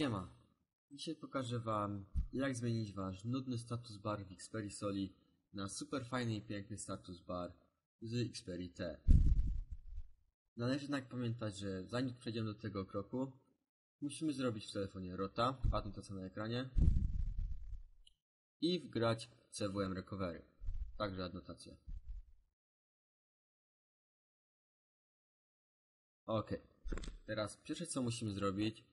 Siema. Dzisiaj pokażę wam, jak zmienić wasz nudny status bar w Xperia Soli na super fajny i piękny status bar z Xperia T. Należy jednak pamiętać, że zanim przejdziemy do tego kroku, musimy zrobić w telefonie rota, adnotacja na ekranie i wgrać CWM Recovery, także adnotację. Ok, teraz pierwsze co musimy zrobić,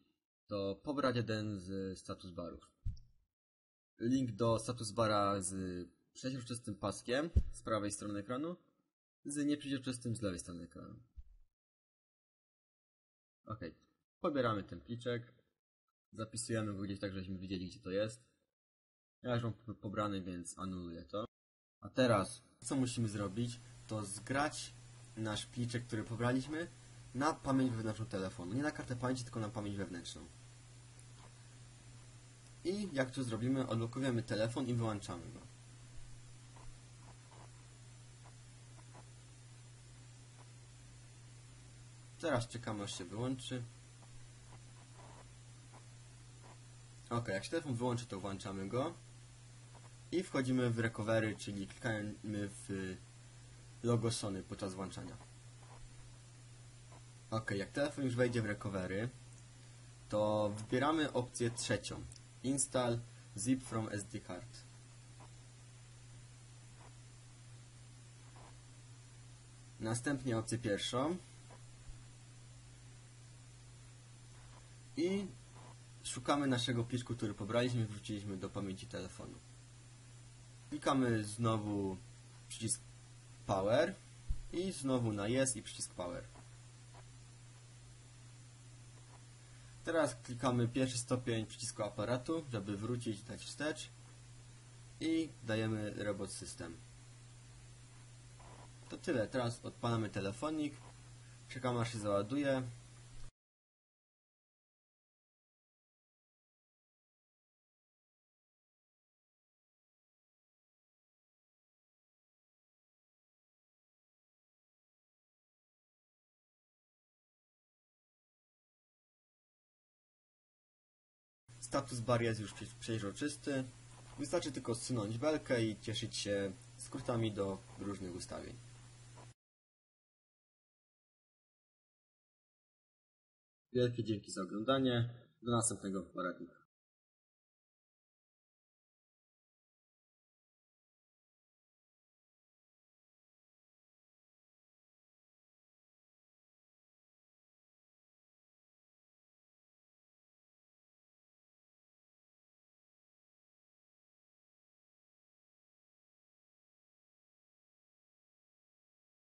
to pobrać jeden z status barów. Link do status bara z przeźroczystym paskiem z prawej strony ekranu, z nieprzeźroczystym z lewej strony ekranu. Ok, pobieramy ten pliczek, zapisujemy go gdzieś tak, żebyśmy widzieli gdzie to jest. Ja już mam pobrany, więc anuluję to. A teraz, co musimy zrobić, to zgrać nasz pliczek, który pobraliśmy, na pamięć wewnętrzną telefonu. Nie na kartę pamięci, tylko na pamięć wewnętrzną. I jak to zrobimy, odblokujemy telefon i wyłączamy go. Teraz czekamy aż się wyłączy. Ok, jak się telefon wyłączy, to włączamy go. I wchodzimy w recovery, czyli klikamy w logo Sony podczas włączania. Ok, jak telefon już wejdzie w recovery, to wybieramy opcję trzecią. Install zip from SD card. Następnie opcję pierwszą. I szukamy naszego pliczku, który pobraliśmy i wróciliśmy do pamięci telefonu. Klikamy znowu przycisk Power i znowu na Yes i przycisk Power. Teraz klikamy pierwszy stopień przycisku aparatu, żeby wrócić, dać wstecz i dajemy Robot System. To tyle. Teraz odpalamy telefonik, czekamy aż się załaduje. Status bar jest już przeźroczysty. Wystarczy tylko zsunąć belkę i cieszyć się skrótami do różnych ustawień. Wielkie dzięki za oglądanie. Do następnego poradnika.